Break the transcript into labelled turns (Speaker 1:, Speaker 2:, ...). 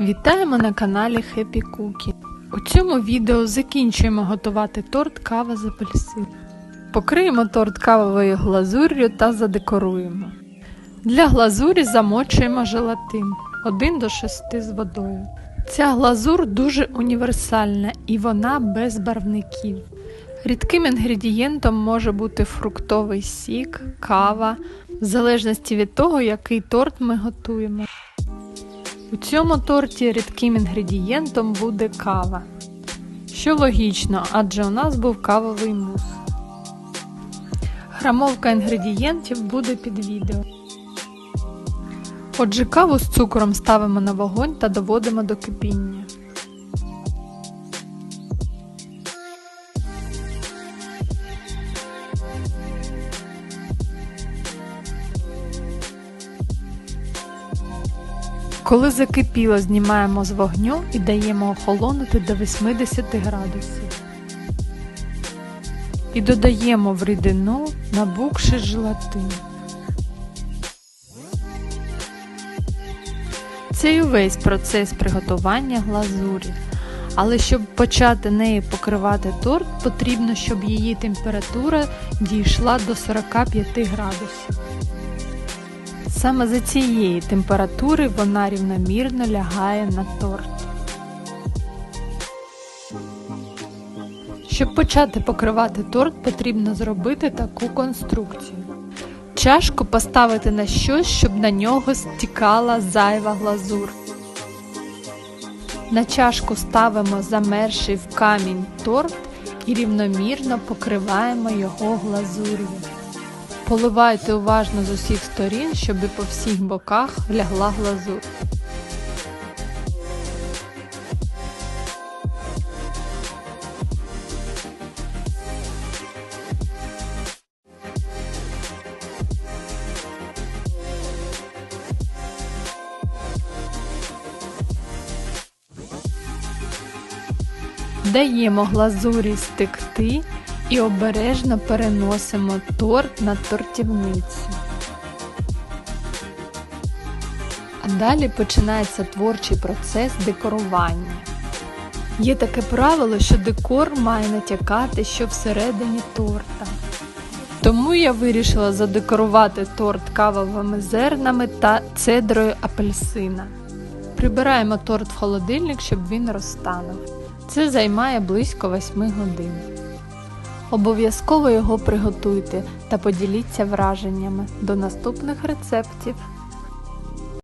Speaker 1: Вітаємо на каналі Happy Cookie. У цьому відео закінчуємо готувати торт кава з апельсин. Покриємо торт кавовою глазур'ю та задекоруємо. Для глазурі замочуємо желатин 1 до 6 з водою. Ця глазур дуже універсальна і вона без барвників. Рідким інгредієнтом може бути фруктовий сік, кава, в залежності від того, який торт ми готуємо. У цьому торті рідким інгредієнтом буде кава. Що логічно, адже у нас був кавовий мус. Грамовка інгредієнтів буде під відео. Отже, каву з цукром ставимо на вогонь та доводимо до кипіння. Коли закипіло, знімаємо з вогню і даємо охолонути до 80 градусів. І додаємо в рідину набукший желатин. Це і увесь процес приготування глазурі. Але щоб почати нею покривати торт, потрібно, щоб її температура дійшла до 45 градусів. Саме за цієї температури вона рівномірно лягає на торт. Щоб почати покривати торт, потрібно зробити таку конструкцію. Чашку поставити на щось, щоб на нього стікала зайва глазур. На чашку ставимо замерший в камінь торт і рівномірно покриваємо його глазур'ю. Поливайте уважно з усіх сторін, щоб по всіх боках лягла глазур. Даємо глазурі стекти і обережно переносимо торт на тортівницю. А далі починається творчий процес декорування. Є таке правило, що декор має натякати, що всередині торта. Тому я вирішила задекорувати торт кавовими зернами та цедрою апельсина. Прибираємо торт в холодильник, щоб він розтанув. Це займає близько 8 годин. Обов'язково його приготуйте та поділіться враженнями. До наступних рецептів!